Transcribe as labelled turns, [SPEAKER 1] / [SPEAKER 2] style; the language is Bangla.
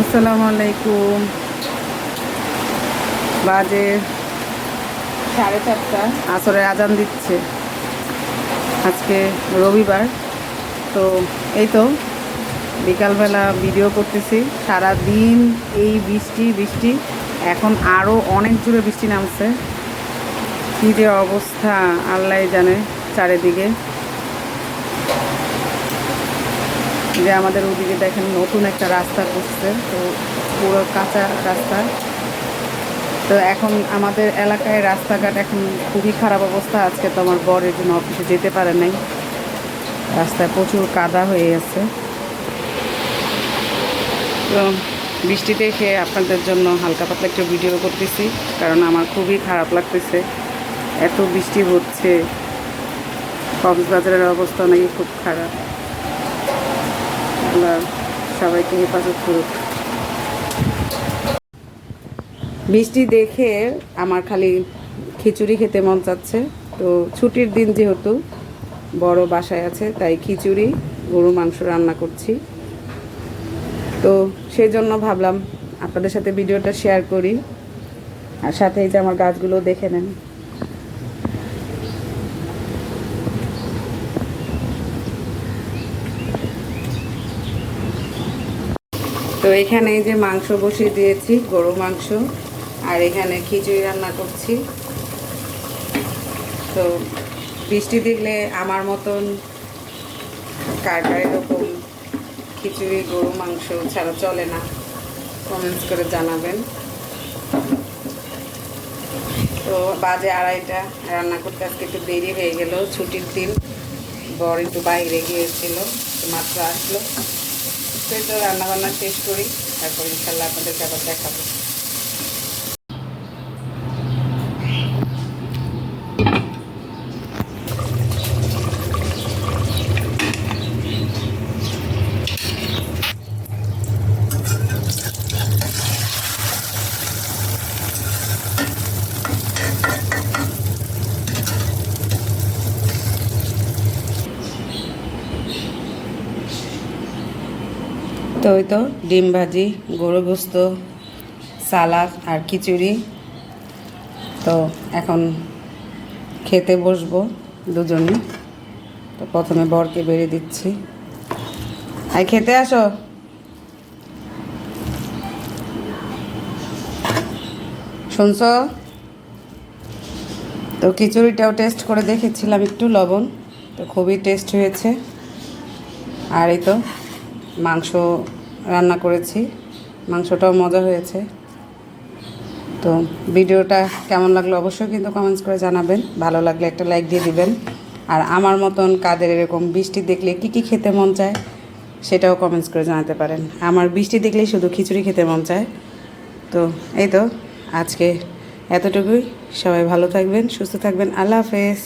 [SPEAKER 1] আসসালামু আলাইকুম। বাজে সাড়ে চারটা। আসরে আজান দিচ্ছে। আজকে রবিবার তো এই তো বিকালবেলা ভিডিও করতেছি। সারা দিন এই বৃষ্টি বৃষ্টি। এখন আরও অনেক জোরে বৃষ্টি নামছে। কী যে অবস্থা আল্লাহ জানে চারিদিকে। যে আমাদের ওদিকে দেখেন নতুন একটা রাস্তা করছে তো পুরো কাঁচা রাস্তা। তো এখন আমাদের এলাকায় রাস্তাঘাট এখন খুবই খারাপ অবস্থা। আজকে তো আমার বরের জন্য অফিসে যেতে পারে নাই। রাস্তায় প্রচুর কাদা হয়ে গেছে। তো বৃষ্টিতে খেয়ে আপনাদের জন্য হালকা পাতলা একটু ভিডিও করতেছি, কারণ আমার খুবই খারাপ লাগতেছে। এত বৃষ্টি হচ্ছে, কক্সবাজারের অবস্থা নাকি খুব খারাপ। আল্লাহ সবাইকে হেফাজত করুক। বৃষ্টি দেখে আমার খালি খিচুড়ি খেতে মন চাচ্ছে। তো ছুটির দিন যেহেতু বড় বাসায় আছে, তাই খিচুড়ি গরু মাংস রান্না করছি। তো সেই জন্য ভাবলাম আপনাদের সাথে ভিডিওটা শেয়ার করি। আর সাথে যে আমার গাছগুলো দেখে নেন। তো এখানে যে মাংস বসিয়ে দিয়েছি গরু মাংস, আর এখানে খিচুড়ি রান্না করছি। তো বৃষ্টি দেখলে আমার মতন কার কার এরকম খিচুড়ি গরু মাংস ছাড়া চলে না। কমেন্টস করে জানাবেন। তো বাজে আড়াইটা, রান্না করতে আজকে একটু দেরি হয়ে গেল, ছুটির দিন। বর একটু বাইরে গিয়েছিল মাত্র আসলো। তো রান্নাবান্না শেষ করি। তারপর ইনশাল্লাহ আপনাদেরকে আবার দেখাবো। তো ওই তো ডিম ভাজি গরু গোস্ত, সালাদ আর খিচুড়ি। তো এখন খেতে বসবো দুজনে। তো প্রথমে বরকে বেরিয়ে দিচ্ছি। আর খেতে আসো। শুনছ? তো খিচুড়িটাও টেস্ট করে দেখেছিলাম একটু লবণ। তো খুবই টেস্ট হয়েছে। আর এই তো মাংস রান্না করেছি। মাংসটাও মজা হয়েছে। তো ভিডিওটা কেমন লাগল অবশ্যই কিন্তু কমেন্টস করে জানাবেন। ভালো লাগলে একটা লাইক দিয়ে দিবেন। আর আমার মতন কাদের এরকম বৃষ্টি দেখলে কি কি খেতে মন চায় সেটাও কমেন্টস করে জানাতে পারেন। আমার বৃষ্টি দেখলেই শুধু খিচুড়ি খেতে মন চায়। তো এই তো আজকে এতটুকুই। সবাই ভালো থাকবেন, সুস্থ থাকবেন। আল্লাহ হাফেজ।